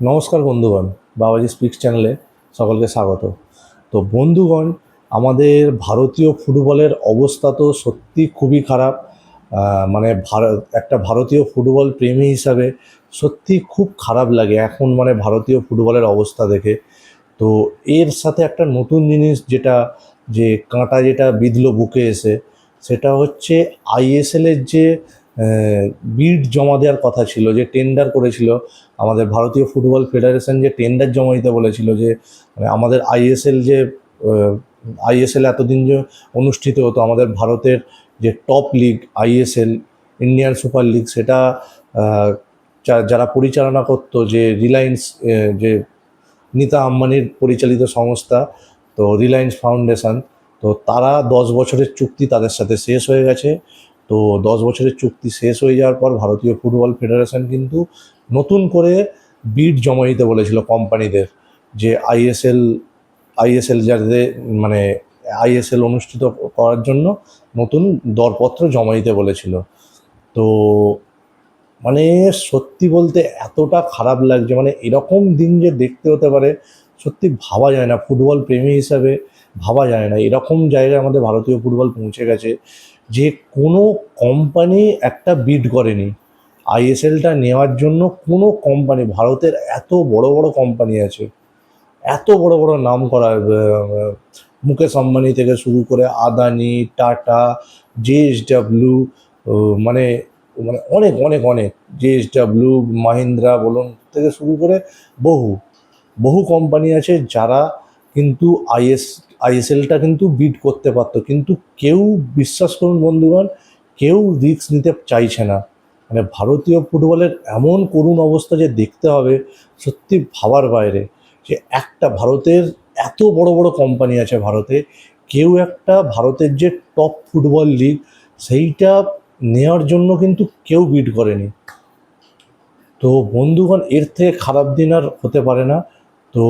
নমস্কার বন্ধুগণ, বাবাজি স্পিক্স চ্যানেলে সকলকে স্বাগত। তো বন্ধুগণ, আমাদের ভারতীয় ফুটবলের অবস্থা তো সত্যি খুবই খারাপ। মানে ভারত, একটা ভারতীয় ফুটবল প্রেমী হিসাবে সত্যি খুব খারাপ লাগে এখন মানে ভারতীয় ফুটবলের অবস্থা দেখে। তো এর সাথে একটা নতুন জিনিস যেটা, যে কাঁটা যেটা বিঁধলো বুকে এসে, সেটা হচ্ছে আইএসএলের যে বিড জমা দেওয়ার কথা ছিল, যে টেন্ডার করেছিল, আমাদের ভারতীয় ফুটবল ফেডারেশন যে টেন্ডার জমা দিতে বলেছিল, যে মানে আমাদের আইএসএল যে আইএসএল এতদিন যে অনুষ্ঠিত হতো, আমাদের ভারতের যে top league ISL Indian Super League সেটা যারা পরিচালনা করতো, যে রিলায়েন্স যে নিতা আম্বানির পরিচালিত সংস্থা, তো রিলায়েন্স ফাউন্ডেশন তো তারা দশ বছরের চুক্তি তাদের সাথে শেষ হয়ে গেছে। তো দশ বছরের চুক্তি শেষ হয়ে যাওয়ার পর ভারতীয় ফুটবল ফেডারেশন কিন্তু নতুন করে বিড জমা দিতে বলেছিল কোম্পানিদের যে আইএসএল আইএসএল যাতে মানে আইএসএল অনুষ্ঠিত করার জন্য নতুন দরপত্র জমা দিতে বলেছিল। তো মানে সত্যি বলতে এতটা খারাপ লাগছে মানে এরকম দিন যে দেখতে হতে পারে, সত্যি ভাবা যায় না। ফুটবল প্রেমী হিসাবে ভাবা যায় না। এরকম জায়গায় আমাদের ভারতীয় ফুটবল পৌঁছে গেছে। যে কোনো কোম্পানি একটা বিড করেনি। আইএসএলটা নেওয়ার জন্য কোনো কোম্পানি ভারতের এত বড় বড় কোম্পানি আছে, এত বড় বড় নাম করা মুকেশ আম্বানি থেকে শুরু করে আদানি, টাটা জেএসডাব্লিউ মানে মানে অনেক অনেক অনেক জেএসডাব্লিউ মাহিন্দ্রা বলুন থেকে শুরু করে বহু বহু কোম্পানি আছে যারা কিন্তু আইএস আইএসএলটা কিন্তু বিট করতে পারতো। কিন্তু কেউ, বিশ্বাস করুন বন্ধুগণ, কেউ রিস্ক নিতে চাইছে না। মানে ভারতীয় ফুটবলের এমন করুণ অবস্থা যে দেখতে হবে, সত্যি ভাবার বাইরে। যে একটা ভারতের এত বড় বড় কোম্পানি আছে ভারতে, কেউ একটা ভারতের যে টপ ফুটবল লিগ সেইটা নেওয়ার জন্য কিন্তু কেউ বিট করেনি। তো বন্ধুগণ, এর থেকে খারাপ দিন আর হতে পারে না। তো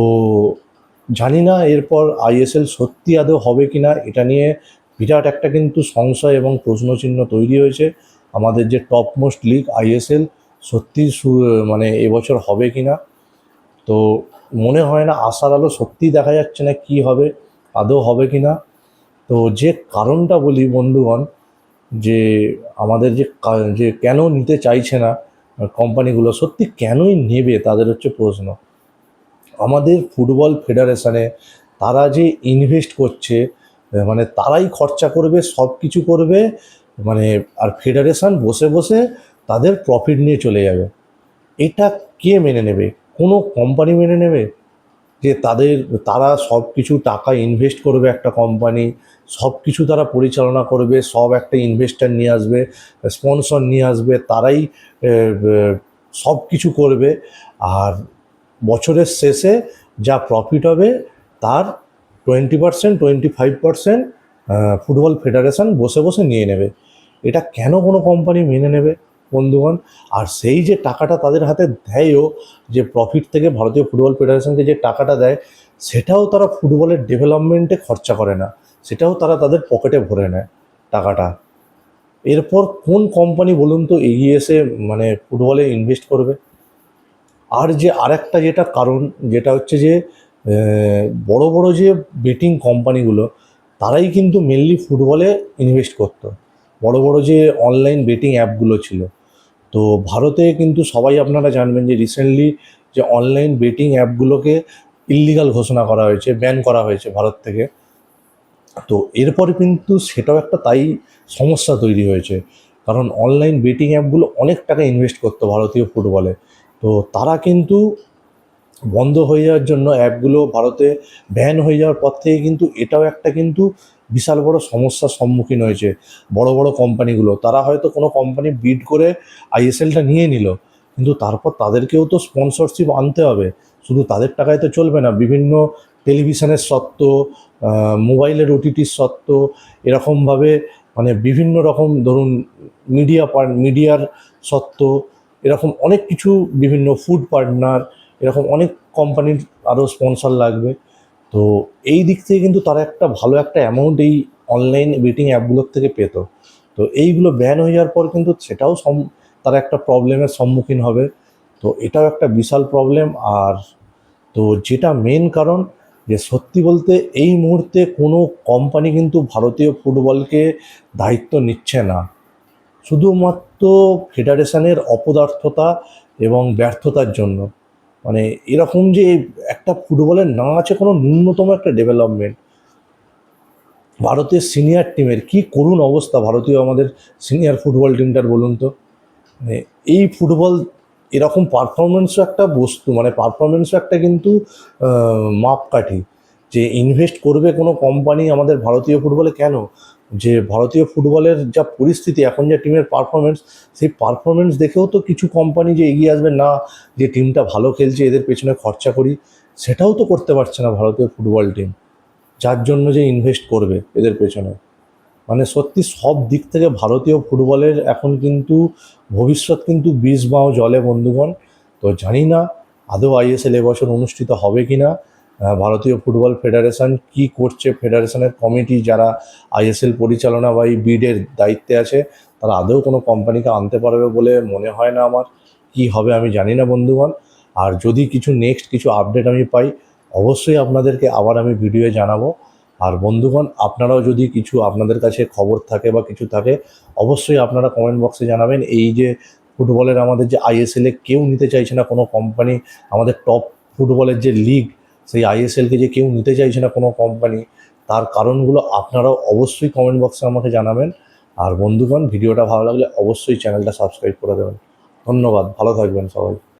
জানি না এরপর আইএসএল সত্যি আদৌ হবে কি না এটা নিয়ে বিরাট একটা কিন্তু সংশয় এবং প্রশ্নচিহ্ন তৈরি হয়েছে। আমাদের যে টপ মোস্ট লিগ আইএসএল সত্যি মানে এবছর হবে কি না তো মনে হয় না আশার আলো সত্যিই দেখা যাচ্ছে না কি হবে, আদৌ হবে কি না তো যে কারণটা বলি বন্ধুগণ, যে আমাদের যে যে কেন নিতে চাইছে না কোম্পানিগুলো সত্যি কেনই নেবে, তাদের হচ্ছে প্রশ্ন। আমাদের ফুটবল ফেডারেশনে তারা যে ইনভেস্ট করছে মানে তারাই খরচা করবে, সব কিছু করবে মানে আর ফেডারেশন বসে বসে তাদের প্রফিট নিয়ে চলে যাবে। এটা কে মেনে নেবে? কোনো কোম্পানি মেনে নেবে? যে তাদের, তারা সব কিছু টাকা ইনভেস্ট করবে একটা কোম্পানি সব কিছু তারা পরিচালনা করবে, সব একটা ইনভেস্টার নিয়ে আসবে স্পন্সর নিয়ে আসবে, তারাই সব কিছু করবে। আর বছরের শেষে যা প্রফিট হবে তার twenty percent twenty five percent football federation বসে বসে নিয়ে নেবে। এটা কেন কোনো কোম্পানি মেনে নেবে বন্ধুগণ? আর সেই যে টাকাটা তাদের হাতে দেয়ও, যে প্রফিট থেকে ভারতীয় ফুটবল ফেডারেশনকে যে টাকাটা দেয়, সেটাও তারা ফুটবলের ডেভেলপমেন্টে খরচা করে না। সেটাও তারা তাদের পকেটে ভরে নেয় টাকাটা। এরপর কোন কোম্পানি বলুন তো এগিয়ে এসে মানে ফুটবলে ইনভেস্ট করবে? আর যে আরেকটা যেটা কারণ, যেটা হচ্ছে যে বড় বড় যে বেটিং কোম্পানিগুলো তারাই কিন্তু মেনলি ফুটবলে ইনভেস্ট করতো। বড় বড় যে অনলাইন বেটিং অ্যাপগুলো ছিল। তো ভারতে কিন্তু সবাই আপনারা জানবেন যে রিসেন্টলি যে অনলাইন বেটিং অ্যাপগুলোকে ইল্লিগাল ঘোষণা করা হয়েছে ব্যান করা হয়েছে ভারত থেকে। তো এরপরে কিন্তু সেটাও একটা তাই সমস্যা তৈরি হয়েছে। কারণ অনলাইন বেটিং অ্যাপগুলো অনেক টাকা ইনভেস্ট করতো ভারতীয় ফুটবলে তো তারা কিন্তু বন্ধ হয়ে যাওয়ার জন্য অ্যাপগুলো ভারতে ব্যান হয়ে যাওয়ার পর থেকে কিন্তু এটাও একটা কিন্তু বিশাল বড় সমস্যার সম্মুখীন হয়েছে বড় বড় কোম্পানিগুলো। তারা হয়তো কোনো কোম্পানি বিড করে আইএসএলটা নিয়ে নিল, কিন্তু তারপর তাদেরকেও তো স্পন্সরশিপ আনতে হবে। শুধু তাদের টাকায় তো চলবে না, বিভিন্ন টেলিভিশনের সত্ত্ব মোবাইলের ওটিটির সত্ত্ব এরকমভাবে মানে বিভিন্ন রকম ধরুন মিডিয়া মিডিয়ার সত্ত্ব এরকম অনেক কিছু বিভিন্ন ফুড পার্টনার এরকম অনেক কোম্পানির আরও স্পন্সর লাগবে। তো এই দিক থেকে কিন্তু তারা একটা ভালো একটা অ্যামাউন্ট এই অনলাইন বেটিং অ্যাপগুলোর থেকে পেত। তো এইগুলো ব্যান হয়ে যাওয়ার পর কিন্তু সেটাও তারা একটা প্রবলেমের সম্মুখীন হবে। তো এটাও একটা বিশাল প্রবলেম আর তো যেটা মেন কারণ যে সত্যি বলতে এই মুহূর্তে কোনো কোম্পানি কিন্তু ভারতীয় ফুটবলকে দায়িত্ব নিচ্ছে না। শুধুমাত্র ফেডারেশনের অপদার্থতা এবং ব্যর্থতার জন্য। মানে এরকম যে একটা ফুটবলের না আছে কোনো ন্যূনতম একটা ডেভেলপমেন্ট ভারতের সিনিয়র টিমের কি করুণ অবস্থা ভারতীয় আমাদের সিনিয়র ফুটবল টিমটার বলুন তো? মানে এই ফুটবল এরকম পারফরমেন্সও একটা বস্তু মানে পারফরমেন্সও একটা কিন্তু মাপকাঠি। যে ইনভেস্ট করবে কোনো কোম্পানি আমাদের ভারতীয় ফুটবলে কেন? যে ভারতীয় ফুটবলের যা পরিস্থিতি, এখন যা টিমের পারফরমেন্স সেই পারফরমেন্স দেখেও তো কিছু কোম্পানি যে এগিয়ে আসবে, না, যে টিমটা ভালো খেলছে, এদের পেছনে খরচা করি, সেটাও তো করতে পারছে না ভারতীয় ফুটবল টিম যার জন্য যে ইনভেস্ট করবে এদের পেছনে। মানে সত্যি সব দিক থেকে ভারতীয় ফুটবলের এখন কিন্তু ভবিষ্যৎ কিন্তু বিষ বাও জলে, বন্ধুগণ। তো জানি না, আদৌ আইএসএল এবছর অনুষ্ঠিত হবে কি না ভারতীয় ফুটবল ফেডারেশন কি করছে? ফেডারেশনের কমিটি যারা আইএসএল পরিচালনা বা এই বিডের দায়িত্বে আছে, তারা আদৌ কোনো কোম্পানিকে আনতে পারবে বলে মনে হয় না আমার। কি হবে আমি জানি না, বন্ধুগণ। আর যদি কিছু নেক্সট কিছু আপডেট আমি পাই, অবশ্যই আপনাদেরকে আবার আমি ভিডিওয়ে জানাব। আর বন্ধুগণ, আপনারাও যদি কিছু আপনাদের কাছে খবর থাকে বা কিছু থাকে, অবশ্যই আপনারা কমেন্ট বক্সে জানাবেন। এই যে ফুটবলের আমাদের যে আইএসএলে কেউ নিতে চাইছে না কোনো কোম্পানি আমাদের টপ ফুটবলের যে লিগ সেই আইএসএলকে যে কেউ নিতে চাইছে না কোনো কোম্পানি তার কারণগুলো আপনারাও অবশ্যই কমেন্ট বক্সে আমাকে জানাবেন। আর বন্ধুগণ, ভিডিওটা ভালো লাগলে অবশ্যই চ্যানেলটা সাবস্ক্রাইব করে দেবেন। ধন্যবাদ, ভালো থাকবেন সবাই।